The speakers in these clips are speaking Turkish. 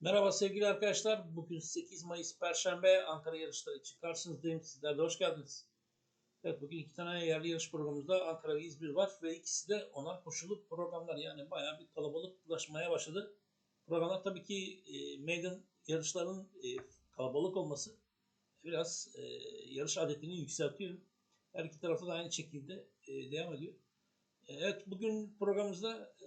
Merhaba sevgili arkadaşlar. Bugün 8 Mayıs Perşembe Ankara yarışları için karşınızdayım. Sizler de hoş geldiniz. Evet bugün iki tane yerli yarış programımızda Ankara ve İzmir var ve ikisi de onar koşulu programlar. Yani bayağı bir kalabalıklaşmaya başladı. Programlar tabii ki e, meydan yarışlarının e, kalabalık olması biraz e, yarış adetini yükseltiyor. Her iki tarafta da aynı şekilde e, devam ediyor. E, evet bugün programımızda e,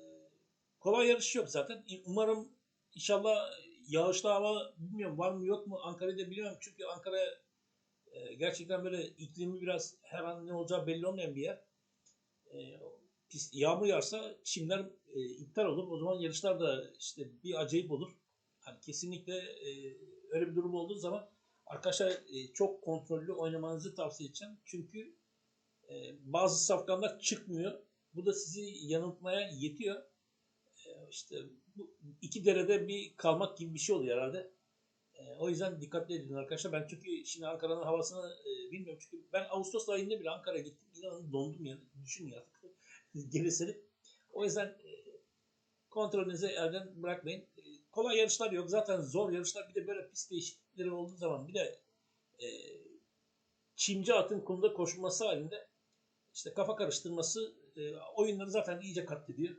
kolay yarış yok zaten. Umarım İnşallah yağışlı hava bilmiyorum var mı yok mu Ankara'da biliyorum çünkü Ankara e, gerçekten böyle iklimi biraz her an ne olacağı belli olmayan bir yer. E, pis, yağmur yağarsa çimler e, iptal olur. O zaman yarışlar da işte bir acayip olur. Hani kesinlikle e, öyle bir durum olduğu zaman arkadaşlar e, çok kontrollü oynamanızı tavsiye edeceğim. Çünkü e, bazı safkanlar çıkmıyor. Bu da sizi yanıltmaya yetiyor işte bu iki derede bir kalmak gibi bir şey oluyor herhalde. E, o yüzden dikkatli edin arkadaşlar. Ben çünkü şimdi Ankara'nın havasını e, bilmiyorum. Çünkü ben Ağustos ayında bile Ankara'ya gittim. İnanın dondum yani. Düşünün artık. Gerisini. O yüzden e, kontrolünüzü elden bırakmayın. E, kolay yarışlar yok. Zaten zor yarışlar. Bir de böyle pist değişiklikleri olduğu zaman bir de e, çimci atın kumda koşması halinde işte kafa karıştırması e, oyunları zaten iyice katlediyor.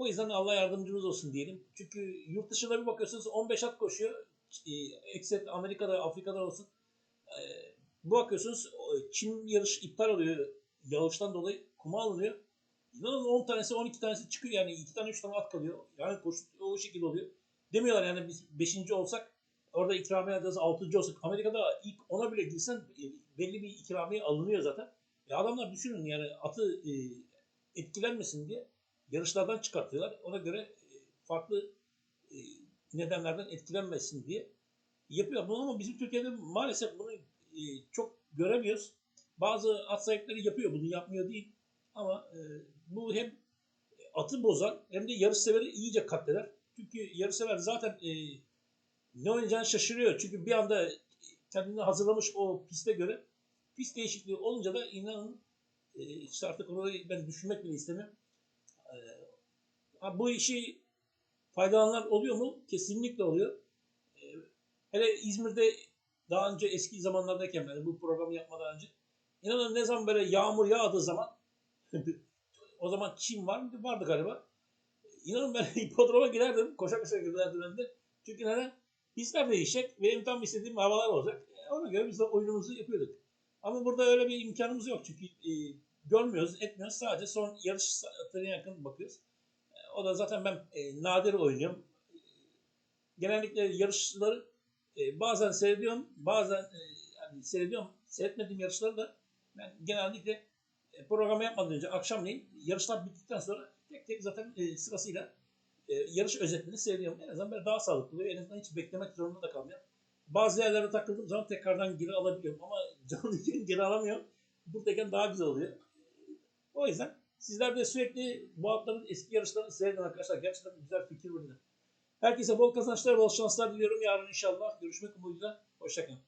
O yüzden Allah yardımcımız olsun diyelim. Çünkü yurt dışında bir bakıyorsunuz 15 at koşuyor. E, Ekset Amerika'da, Afrika'da olsun. E, bu bakıyorsunuz Çin yarış iptal oluyor. Yağıştan dolayı kuma alınıyor. İnanın 10 tanesi 12 tanesi çıkıyor yani 2 tane 3 tane at kalıyor. Yani koşu o şekilde oluyor. Demiyorlar yani biz 5. olsak orada ikramiye alacağız 6. olsak Amerika'da ilk ona bile girsen e, belli bir ikramiye alınıyor zaten. Ya adamlar düşünün yani atı e, etkilenmesin diye yarışlardan çıkartıyorlar. Ona göre e, farklı e, nedenlerden etkilenmesin diye yapıyor. Bunu ama bizim Türkiye'de maalesef bunu e, çok göremiyoruz. Bazı at sahipleri yapıyor bunu yapmıyor değil. Ama bu hem atı bozar hem de yarış severi iyice katleder. Çünkü yarış sever zaten ne oynayacağını şaşırıyor. Çünkü bir anda kendini hazırlamış o piste göre pist değişikliği olunca da inanın işte artık orayı ben düşünmek bile istemiyorum bu işi faydalananlar oluyor mu? Kesinlikle oluyor. Ee, hele İzmir'de daha önce eski zamanlardayken yani bu programı yapmadan önce inanın ne zaman böyle yağmur yağdığı zaman o zaman Çin var mıydı? Vardı galiba. İnanın ben hipodroma girerdim. Koşa koşa girerdim önde. Çünkü neden? Hisler değişecek. Benim tam istediğim havalar olacak. E, ona göre biz de oyunumuzu yapıyorduk. Ama burada öyle bir imkanımız yok. Çünkü e, görmüyoruz, etmiyoruz. Sadece son yarış saatlerine yakın bakıyoruz. E, o da zaten ben e, nadir oynuyorum. Genellikle yarışları e, bazen seyrediyorum, bazen e, yani seyrediyorum. Seyretmediğim yarışları da ben genellikle e, programı yapmadan önce akşamleyin yarışlar bittikten sonra tek tek zaten e, sırasıyla e, yarış özetlerini seyrediyorum. En azından böyle daha sağlıklı oluyor. En azından hiç beklemek zorunda da kalmıyorum. Bazı yerlere takıldığım zaman tekrardan geri alabiliyorum ama canlı geri alamıyorum. Buradayken daha güzel oluyor. O yüzden sizler de sürekli bu atların eski yarışlarını seyredin arkadaşlar. Gerçekten güzel fikir verin. Herkese bol kazançlar, bol şanslar diliyorum. Yarın inşallah görüşmek umuduyla. Hoşçakalın.